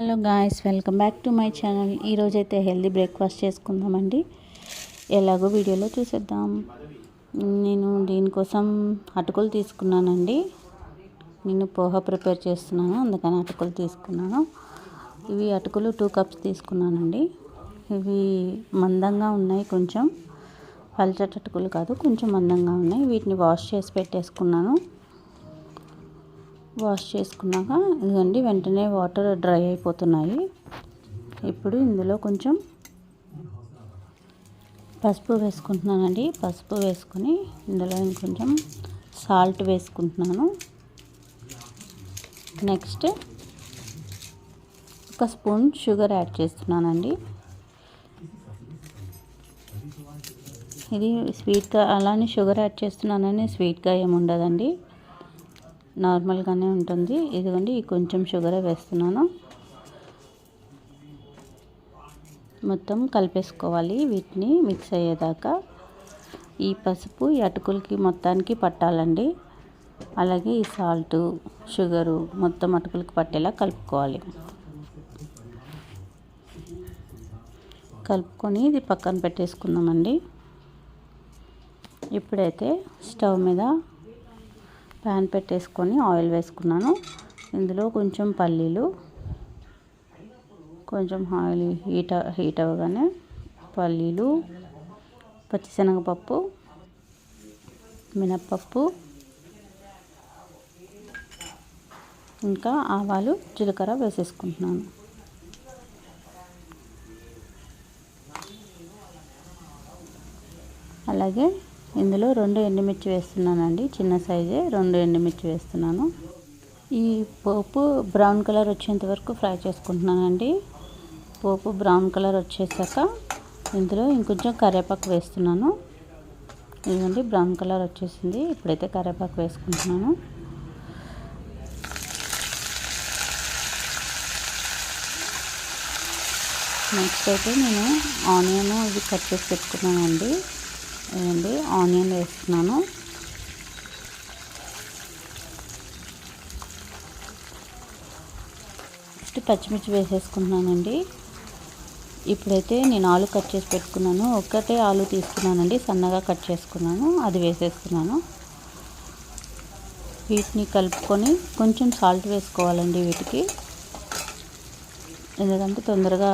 Hello guys welcome back to my channel ఈరోజైతే healthy breakfast చేసుకుందామండి. ఎలాగో వీడియోలో చూసేద్దాం. నేను దీనికోసం అటుకులు తీసుకున్నానండి. నేను పోహా ప్రిపేర్ చేస్తున్నాను అందుకని అటుకులు తీసుకున్నాను. ఇవి అటుకులు టూ కప్స్ తీసుకున్నానండి. ఇవి మందంగా ఉన్నాయి కొంచెం. పల్చటి అటుకులు కాదు కొంచెం మందంగా ఉన్నాయి. వీటిని వాష్ చేసి పెట్టేసుకున్నాను. వాష్ చేసుకున్నాక ఇదండి వెంటనే వాటర్ డ్రై అయిపోతున్నాయి. ఇప్పుడు ఇందులో కొంచెం పసుపు వేసుకుంటున్నానండి. పసుపు వేసుకొని ఇందులో ఇంకొంచెం సాల్ట్ వేసుకుంటున్నాను. నెక్స్ట్ ఒక స్పూన్ షుగర్ యాడ్ చేస్తున్నానండి. ఇది స్వీట్గా అలానే షుగర్ యాడ్ చేస్తున్నానని స్వీట్గా ఏముండదండి. నార్మల్గానే ఉంటుంది. ఇదిగోండి కొంచెం షుగరే వేస్తున్నాను. మొత్తం కలిపేసుకోవాలి వీటిని మిక్స్ అయ్యేదాకా. ఈ పసుపు ఈ అటుకులకి మొత్తానికి పట్టాలండి. అలాగే ఈ సాల్ట్ షుగరు మొత్తం అటుకులకి పట్టేలా కలుపుకోవాలి. కలుపుకొని ఇది పక్కన పెట్టేసుకుందామండి. ఇప్పుడైతే స్టవ్ మీద ప్యాన్ పెట్టేసుకొని ఆయిల్ వేసుకున్నాను. ఇందులో కొంచెం పల్లీలు కొంచెం ఆయిల్ హీట్ హీట్ అవ్వగానే పల్లీలు పచ్చిశనగపప్పు మినప్పప్పు ఇంకా ఆవాలు జీలకర్ర వేసేసుకుంటున్నాను. అలాగే ఇందులో రెండు ఎండుమిర్చి వేస్తున్నానండి. చిన్న సైజే రెండు ఎండుమిర్చి వేస్తున్నాను. ఈ పోపు బ్రౌన్ కలర్ వచ్చేంత వరకు ఫ్రై చేసుకుంటున్నానండి. పోపు బ్రౌన్ కలర్ వచ్చేసాక ఇందులో ఇంకొంచెం కరివేపాకు వేస్తున్నాను. ఇదిగోండి బ్రౌన్ కలర్ వచ్చేసింది. ఇప్పుడైతే కరివేపాకు వేసుకుంటున్నాను. నెక్స్ట్ అయితే నేను ఆనియన్ ఇది కట్ చేసి పెట్టుకున్నానండి. వేయండి ఆనియన్ వేస్తున్నాను. ఫస్ట్ పచ్చిమిర్చి వేసేసుకుంటున్నానండి. ఇప్పుడైతే నేను ఆలు కట్ చేసి పెట్టుకున్నాను. ఒక్కటే ఆలు తీసుకున్నానండి సన్నగా కట్ చేసుకున్నాను అది వేసేస్తున్నాను. వీటిని కలుపుకొని కొంచెం సాల్ట్ వేసుకోవాలండి వీటికి. ఎందుకంటే తొందరగా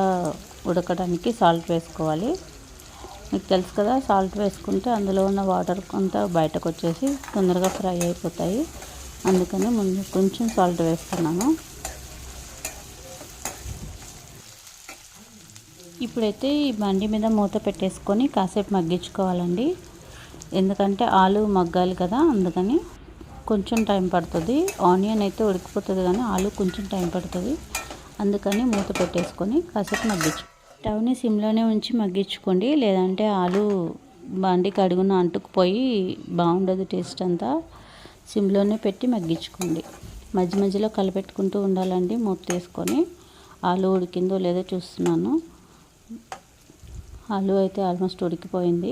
ఉడకడానికి సాల్ట్ వేసుకోవాలి. మీకు తెలుసు కదా సాల్ట్ వేసుకుంటే అందులో ఉన్న వాటర్ కొంత బయటకు వచ్చేసి తొందరగా ఫ్రై అయిపోతాయి. అందుకని ముందు కొంచెం సాల్ట్ వేస్తున్నాను ఇప్పుడైతే ఈ బండి మీద మూత పెట్టేసుకొని కాసేపు మగ్గించుకోవాలండి. ఎందుకంటే ఆలు మగ్గాలి కదా అందుకని కొంచెం టైం పడుతుంది. ఆనియన్ అయితే ఉడికిపోతుంది కానీ ఆలు కొంచెం టైం పడుతుంది. అందుకని మూత పెట్టేసుకొని కాసేపు మగ్గించు స్టవ్ని సిమ్లోనే ఉంచి మగ్గించుకోండి. లేదంటే ఆలు బాండి కడుగున అంటుకుపోయి బాగుండదు టేస్ట్ అంతా. సిమ్లోనే పెట్టి మగ్గించుకోండి. మధ్య మధ్యలో కలపెట్టుకుంటూ ఉండాలండి మూత తీసుకొని. ఆలు ఉడికిందో లేదో చూస్తున్నాను. ఆలు అయితే ఆల్మోస్ట్ ఉడికిపోయింది.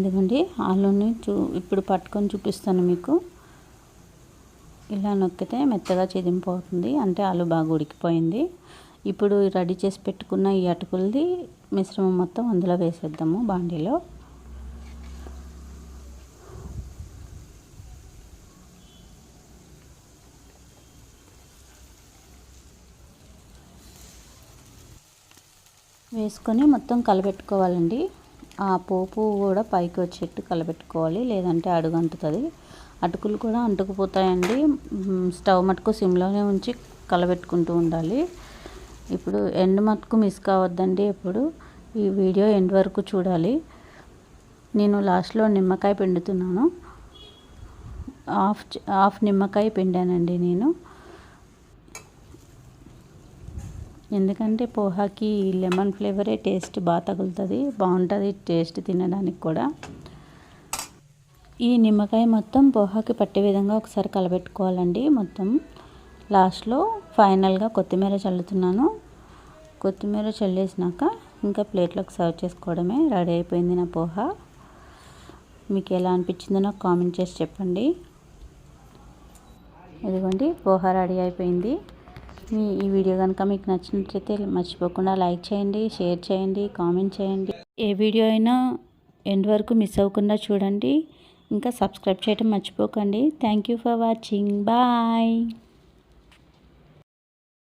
ఇదిగోండి ఆలుని చూ ఇప్పుడు పట్టుకొని చూపిస్తాను మీకు. ఇలా నొక్కితే మెత్తగా చిదింపోతుంది. అంటే ఆలు బాగా ఉడికిపోయింది. ఇప్పుడు రెడీ చేసి పెట్టుకున్న ఈ అటుకులది మిశ్రమం మొత్తం అందులో వేసేద్దాము బాండీలో. వేసుకొని మొత్తం కలబెట్టుకోవాలండి. ఆ పోపు కూడా పైకి వచ్చేట్టు కలబెట్టుకోవాలి. లేదంటే అడుగు అంటుతుంది అటుకులు కూడా అంటుకుపోతాయండి. స్టవ్ మటుకు సిమ్లోనే ఉంచి కలబెట్టుకుంటూ ఉండాలి. ఇప్పుడు ఎండ్ మటుకు మిస్ కావద్దండి ఇప్పుడు ఈ వీడియో ఎండ్ వరకు చూడాలి. నేను లాస్ట్లో నిమ్మకాయ పిండుతున్నాను. హాఫ్ హాఫ్ నిమ్మకాయ పిండానండి నేను. ఎందుకంటే పోహాకి లెమన్ ఫ్లేవరే టేస్ట్ బాగా తగులుతుంది. బాగుంటుంది టేస్ట్ తినడానికి కూడా. ఈ నిమ్మకాయ మొత్తం పోహాకి పట్టే విధంగా ఒకసారి కలబెట్టుకోవాలండి. మొత్తం లాస్ట్లో ఫైనల్గా కొత్తిమీర చల్లుతున్నాను. కొత్తిమీర చల్లేసినాక ఇంకా ప్లేట్లోకి సర్వ్ చేసుకోవడమే రెడీ అయిపోయింది నా పోహా. మీకు ఎలా అనిపించిందో నాకు కామెంట్ చేసి చెప్పండి. ఇదిగోండి పోహా రెడీ అయిపోయింది. మీ ఈ వీడియో కనుక మీకు నచ్చినట్లయితే మర్చిపోకుండా లైక్ చేయండి షేర్ చేయండి కామెంట్ చేయండి. ఏ వీడియో అయినా ఎండ్ వరకు మిస్ అవ్వకుండా చూడండి. ఇంకా సబ్స్క్రైబ్ చేయటం మర్చిపోకండి. Thank you for watching bye